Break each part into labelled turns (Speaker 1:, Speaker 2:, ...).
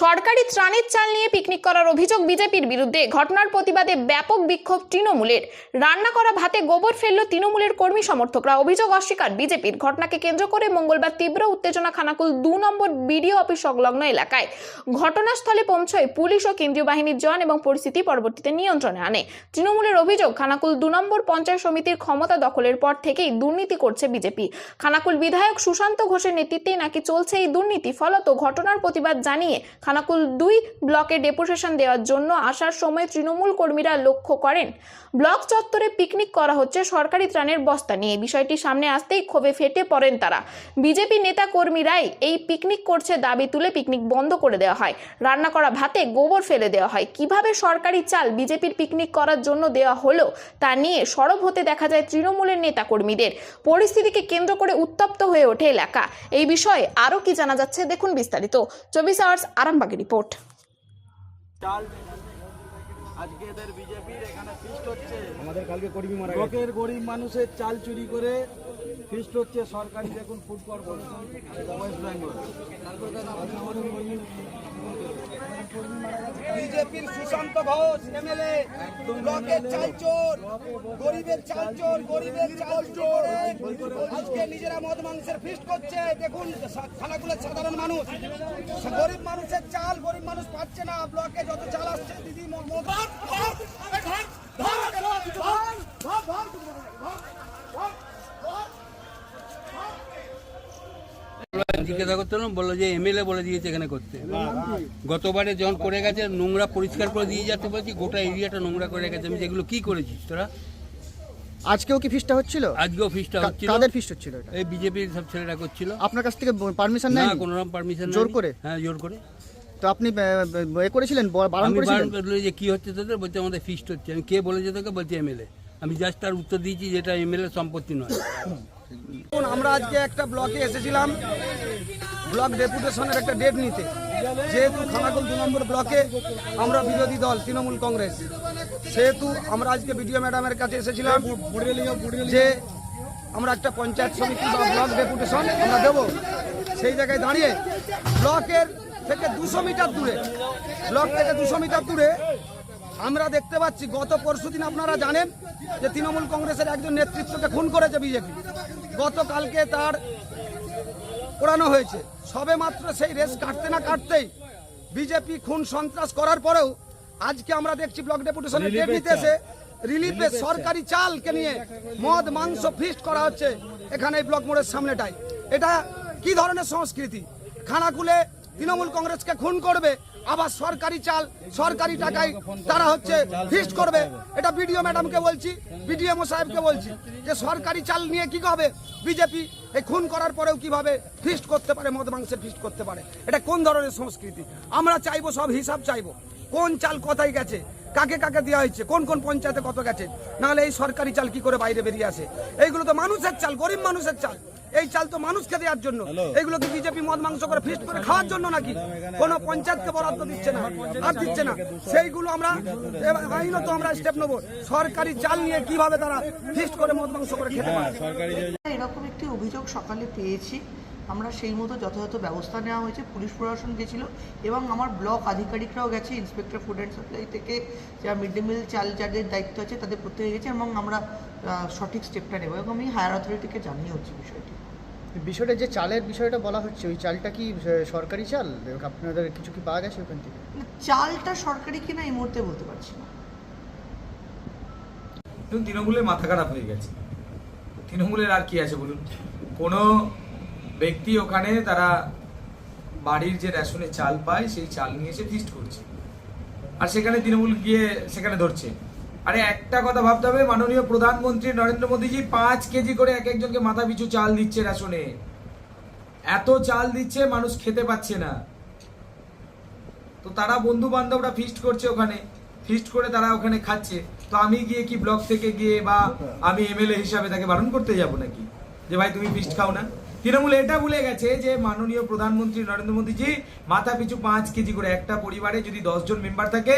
Speaker 1: সরকারি ত্রাণের চাল নিয়ে পিকনিক করার অভিযোগ বিজেপির বিরুদ্ধে। ঘটনার প্রতিবাদে ব্যাপক বিক্ষোভ তৃণমূলের। রান্না করা ভাতে গোবর ফেলল তৃণমূলের কর্মী সমর্থকরা। অভিযোগ অস্বীকার বিজেপির। ঘটনাকে কেন্দ্র করে মঙ্গলবার তীব্র উত্তেজনা খানাকুল দু নম্বর বিডিও অফিস সংলগ্ন এলাকায়। ঘটনাস্থলে পৌঁছয় পুলিশ ও কেন্দ্রীয় বাহিনীর জওয়ান এবং পরিস্থিতি পরবর্তীতে নিয়ন্ত্রণে আনে। তৃণমূলের অভিযোগ, খানাকুল দু নম্বর পঞ্চায়েত সমিতির ক্ষমতা দখলের পর থেকেই দুর্নীতি করছে বিজেপি। খানাকুল বিধায়ক সুশান্ত ঘোষের নেতৃত্বে নাকি চলছে এই দুর্নীতি? ফলত ঘটনার প্রতিবাদ জানিয়ে খানাকুল দুই ব্লকে ডেপুটেশন দেওয়ার জন্য আসার সময় তৃণমূল কর্মীরা লক্ষ্য করেন, ব্লক চত্বরে পিকনিক করা হচ্ছে সরকারি ত্রাণের বস্তা নিয়ে। বিষয়টি সামনে আসতেই ক্ষোভে ফেটে পড়েন তারা। বিজেপি নেতা কর্মীরাই এই পিকনিক করছে দাবি তুলে পিকনিক বন্ধ করে দেওয়া হয়। রান্না করা ভাতে গোবর ফেলে দেওয়া হয়। কীভাবে সরকারি চাল বিজেপির পিকনিক করার জন্য দেওয়া হলো তা নিয়ে সরব হতে দেখা যায় তৃণমূলের নেতা কর্মীদের। পরিস্থিতিকে কেন্দ্র করে উত্তপ্ত হয়ে ওঠে এলাকা। এই বিষয়ে আরও কি জানা যাচ্ছে? দেখুন বিস্তারিত। চব্বিশ আওয়ার্স আরামবাগের রিপোর্ট।
Speaker 2: আজকে এদের বিজেপির এখানে ফিস্ট হচ্ছে।
Speaker 3: আমাদের কালকে কর্মী মারা
Speaker 2: লোকের গরিব মানুষের চাল চুরি করে ফিস্ট হচ্ছে সরকারি দেখুন ফুড কর্পোরেশন ওয়েস্ট বেঙ্গল
Speaker 4: বিজেপির সুশান্ত ঘোষ এমএলএ ব্লকের চাল চোর গরিবের চাল চোর গরিবের চাল চোর। আজকে নিজেরা মদ মাংসের ফিস্ট করছে। দেখুন খানাগুলোর সাধারণ মানুষ। গরিব মানুষের চাল গরিব মানুষ পাচ্ছে না। ব্লকে যত চাল আসছে, দিদি।
Speaker 5: জিজ্ঞাসা করছিলাম বলল যে এমএলএ বলে দিয়েছে এখানে করতে। গতবারে যখন করে গেছে, নোংরা পরিষ্কার করে দিয়ে যেতে বলছি, গোটা এরিয়াটা নোংরা করে গেছে আমি যেগুলো কি করেছিস তোরা?
Speaker 3: আজকেও কি ফিস্টটা হচ্ছিল?
Speaker 5: আজকেও অফিসটা
Speaker 3: কা-
Speaker 5: হচ্ছিল।
Speaker 3: কাদের ফিস্ট হচ্ছিল এটা?
Speaker 5: এই বিজেপির সব ছেলেরা করছিল।
Speaker 3: আপনার কাছ থেকে পারমিশন
Speaker 5: না কোনো রকম পারমিশন
Speaker 3: জোর করে?
Speaker 5: হ্যাঁ জোর করে।
Speaker 3: তো আপনি এ করেছিলেন? বারণ করেছিলেন?
Speaker 5: যে কি হচ্ছে তোদের? বলছে আমাদের ফিস্ট হচ্ছে। আমি কে বলেছে তোকে? বলছে এমএলএ আমি জাস্ট তার উত্তর দিয়েছি যেটা এমএলএ সম্পত্তি নয়।
Speaker 4: আমরা আজকে একটা ব্লকে এসেছিলাম। ব্লক ডেপুটেশনের একটা ডেট নিতে। যেহেতু খানাকুল দু নম্বর ব্লকে আমরা বিরোধী দল, তৃণমূল কংগ্রেস। সেহেতু আমরা আজকে বিডিও ম্যাডামের কাছে এসেছিলাম যে আমরা একটা পঞ্চায়েত সমিতি বা ব্লক ডেপুটেশন আমরা দেবো। সেই জায়গায় দাঁড়িয়ে ব্লকের থেকে দুশো মিটার দূরে, ব্লক থেকে দুশো মিটার দূরে আমরা দেখতে পাচ্ছি, গত পরশুদিন আপনারা জানেন যে তৃণমূল কংগ্রেসের একজন নেতৃত্বকে খুন করেছে বিজেপি। গতকালকে তার পোড়ানো হয়েছে। সবে মাত্র সেই রেস কাটতে না কাটতেই বিজেপি খুন সন্ত্রাস করার পরেও আজকে আমরা দেখছি ব্লক ডেপুটেশনের ডেট নিতে এসে রিলিফে সরকারি চালকে নিয়ে মদ মাংস ফিস্ট করা হচ্ছে। এখানে এই ব্লক মোড়ের সামনেটাই। এটা কি ধরনের সংস্কৃতি? খানাকুলে তৃণমূল কংগ্রেসকে খুন করবে, আবার সরকারি চাল, সরকারি টাকায় তারা হচ্ছে ফিস্ট করবে। এটা বিডিও ম্যাডামকে বলছি বিডিএমও সাহেবকে বলছি যে সরকারি চাল নিয়ে কি হবে? বিজেপি এই খুন করার পরেও কীভাবে ফিস্ট করতে পারে, মদ মাংসের ফিস্ট করতে পারে? এটা কোন ধরনের সংস্কৃতি? আমরা চাইব, সব হিসাব চাইব। কোন চাল কোথায় গেছে? কাকে কাকে দেওয়া হয়েছে? কোন কোন পঞ্চায়েতে কত গেছে? নাহলে এই সরকারি চাল কি করে বাইরে বেরিয়ে আসে? এইগুলো তো মানুষের চাল, গরিব মানুষের চাল। এই চাল তো মানুষকে দেওয়ার জন্য। এগুলো কি বিজেপি মদ মাংস করে ফিস্ট করে খাওয়ার জন্য নাকি? কোন পঞ্চায়েতকে বরাদ্দ দিচ্ছে না আর দিচ্ছে না। সেইগুলো আমরা আইনত আমরা স্টেপ নেব। সরকারি চাল নিয়ে কীভাবে তারা ফিস্ট করে মদ মাংস করে খেতে পারে?
Speaker 6: এরকম একটি অভিযোগ সকালে পেয়েছি। আমরা সেই মতো যথাযথ ব্যবস্থা নেওয়া হয়েছে। পুলিশ প্রশাসন গেছিল এবং আমার ব্লক আধিকারিকরাও গেছে ইন্সপেক্টর ফুড অ্যান্ড সাপ্লাই থেকে। যারা মিড ডে মিল চাল যাদের দায়িত্ব আছে তাদের প্রত্যেকে গেছে এবং আমরা সঠিক স্টেপটা নেব এবং আমি হায়ার অথরিটিকে জানিয়ে হচ্ছে বিষয়টি।
Speaker 3: বিষয়টা যে চালের বিষয়টা বলা হচ্ছে ওই চালটা কি সরকারি চাল? আপনাদের কিছু কি পাওয়া গেছে ওখান থেকে?
Speaker 6: চালটা সরকারি কিনা এই মুহূর্তে বলতে পারছি না।
Speaker 7: দেখুন তৃণমূলের মাথা খারাপ হয়ে গেছে। তৃণমূলের আর কি আছে বলুন? কোনো ব্যক্তি ওখানে তারা বাড়ির যে রেশনে চাল পায়, সেই চাল নিয়ে এসে ফিস্ট করছে। আর সেখানে তৃণমূল গিয়ে সেখানে ধরছে। আরে একটা কথা ভাবতে হবে, মাননীয় প্রধানমন্ত্রী নরেন্দ্র মোদীজি পাঁচ কেজি করে এক একজনকে মাথা পিছু চাল দিচ্ছে রেশনে। এত চাল দিচ্ছে, মানুষ খেতে পাচ্ছে না। তো তারা বন্ধু বান্ধবরা ফিস্ট করছে ওখানে। ফিস্ট করে তারা ওখানে খাচ্ছে। তো আমি গিয়ে কি ব্লক থেকে গিয়ে বা আমি এমএলএ হিসাবে তাকে বারণ করতে যাব নাকি? যে ভাই, তুমি ফিস্ট খাও না। তৃণমূল এটা ভুলে গেছে যে মাননীয় প্রধানমন্ত্রী নরেন্দ্র মোদীজি মাথা পিছু পাঁচ কেজি করে একটা পরিবারে যদি দশজন মেম্বার থাকে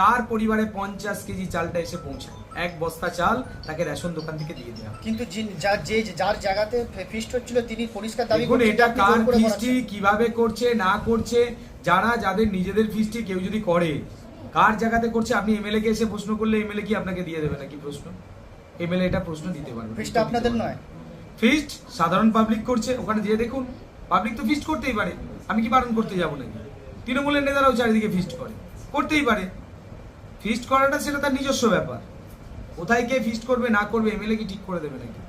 Speaker 7: তার পরিবারে পঞ্চাশ কেজি চালটা এসে পৌঁছায়। এক বস্তা চাল তাকে রেশন দোকান থেকে দিয়ে দেওয়া
Speaker 3: কিন্তু যার যে যার জায়গাতে ফিস্ট হচ্ছিল তিনি পরিষ্কার দাবি যে
Speaker 7: এটা কার ফিস্টি কীভাবে করছে না করছে যারা যাদের নিজেদের ফিস্টি কেউ যদি করে কার জায়গাতে করছে আপনি এমএলএ কে এসে প্রশ্ন করলে এমএলএ কি আপনাকে দিয়ে দেবে নাকি প্রশ্ন? এমএলএ এটা প্রশ্ন দিতে পারবে না।
Speaker 3: ফিসটা আপনাদের নয়।
Speaker 7: ফিস্ট সাধারণ পাবলিক করছে, ওখানে যেয়ে দেখুন পাবলিক তো ফিস্ট করতেই পারে, আমি কি বারণ করতে যাব নাকি? তৃণমূলের নেতারাও চারিদিকে ফিস্ট করে, করতেই পারে। ফিস্ট করাটা সেটা তার নিজস্ব ব্যাপার। কোথায় কে ফিস্ট করবে, না করবে এমএলএ কি ঠিক করে দেবে নাকি?